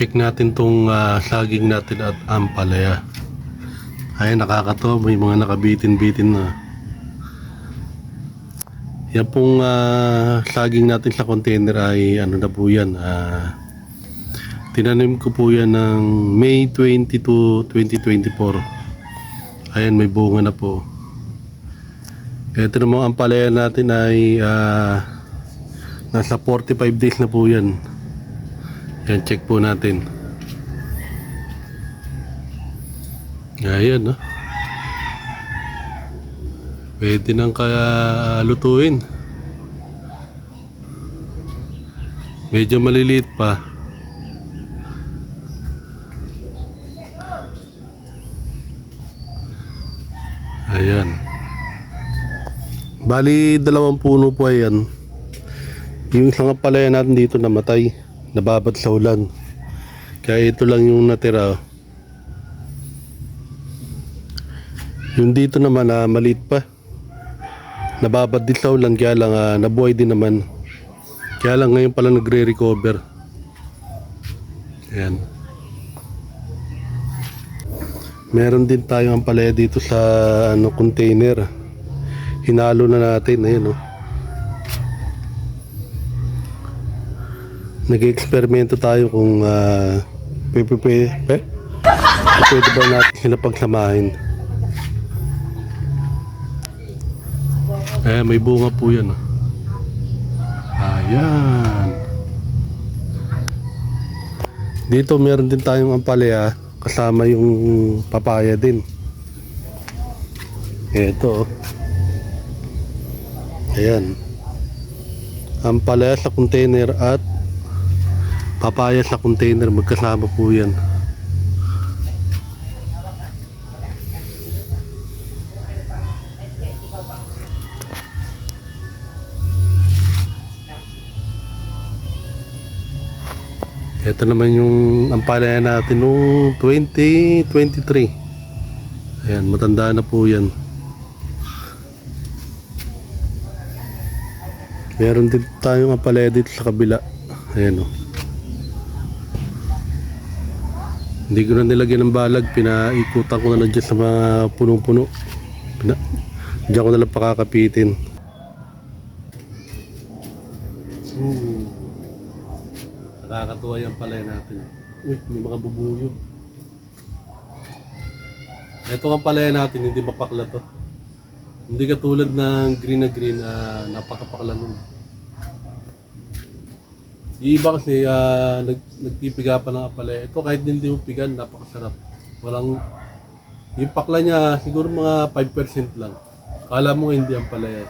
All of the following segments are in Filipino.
check natin tong ah, saging natin at ampalaya. Ay, nakakatawa. May mga nakabitin-bitin na. Yan pong ah, saging natin sa container ay ano na po yan. ah, tinanim ko po yan ng May 22, 2024. Ayan, may bunga na po. Ito namang ampalaya natin ay ah, nasa 45 days na po yan. Yan, check po natin. Ayan, no? Pwede nang kaya lutuin. Medyo maliliit pa. Ayan. Bali, dalawang puno po ayan. Yung isang palaya natin dito namatay. Nababad sa ulan. Kaya ito lang yung natira. Yung dito naman na maliit pa. Nababad din sa ulan kaya lang ah, nabuhay din naman. Kaya lang ngayon pala nagre-recover. Ayan. Meron din tayong ampalaya dito sa ano container. Hinalo na natin ayun oh. Nag-eksperimento tayo kung uh, pwede, pwede, pwede ba natin sila pagsamahin. Eh, may bunga po yan. oh. Ayan. Dito meron din tayong ampalaya kasama yung papaya din. Ito. oh. Ayan. Ampalaya sa container at papaya sa container magkasama po yan. Ito naman yung ampalaya natin noong 2023. Ayan, matanda na po yan. Meron din tayong ampalaya dito sa kabila. Ayan o. Hindi ko na nilagyan ng balag. Pinaikutan ko na lang dyan sa mga punong-puno. Pina Diyan ko na lang pakakapitin. Ooh. Nakakatuwa yung palay natin. Uy, may mga bubuyo. Ito ang palaya natin, hindi mapakla to. Hindi katulad ng green na green na napakapakla nun. Yung iba kasi ah, nag, nagpipiga pa ng apalaya. Ito kahit hindi mo pigan, napakasarap. Walang, yung pakla niya siguro mga 5% lang. Kala mo hindi ang palaya.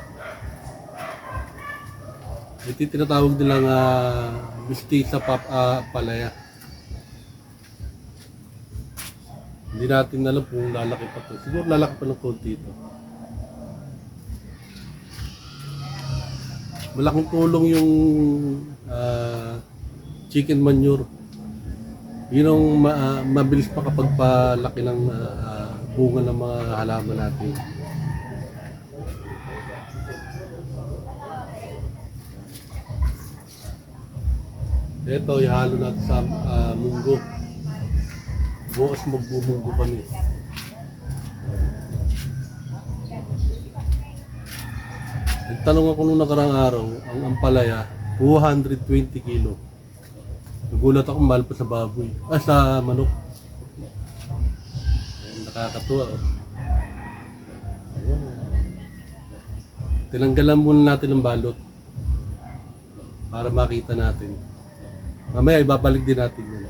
Ito yung tinatawag nilang uh, mistisa pap ah, palaya. Hindi natin alam kung lalaki pa to. Siguro lalaki pa ng konti ito. Malaking tulong yung ah, chicken manure. Yun ang ma- mabilis pa kapag palaki ng ah, bunga ng mga halaman natin. Ito, ihalo natin sa ah, munggo. Bukas magbumunggo kami. Nagtanong ako nung nakarang araw, ang ampalaya, 220 kilo. Nagulat ako, mahal sa baboy. Ah, sa manok. Nakakatuwa. Oh. Tinanggalan muna natin ang balot para makita natin. Mamaya ibabalik din natin yun.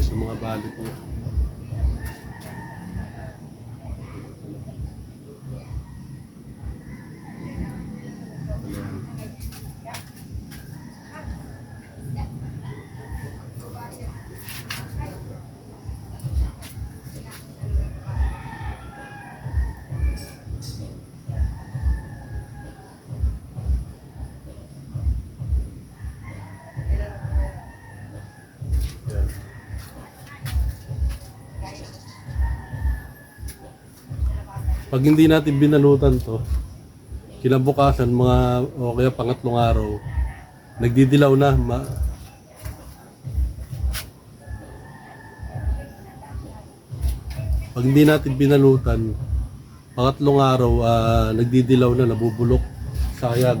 Sa mga balot mo. Pag hindi natin binalutan to, kinabukasan, mga, o kaya pangatlong araw, nagdidilaw na. Ma, pag hindi natin binalutan, pangatlong araw, ah, nagdidilaw na, nabubulok, sayang.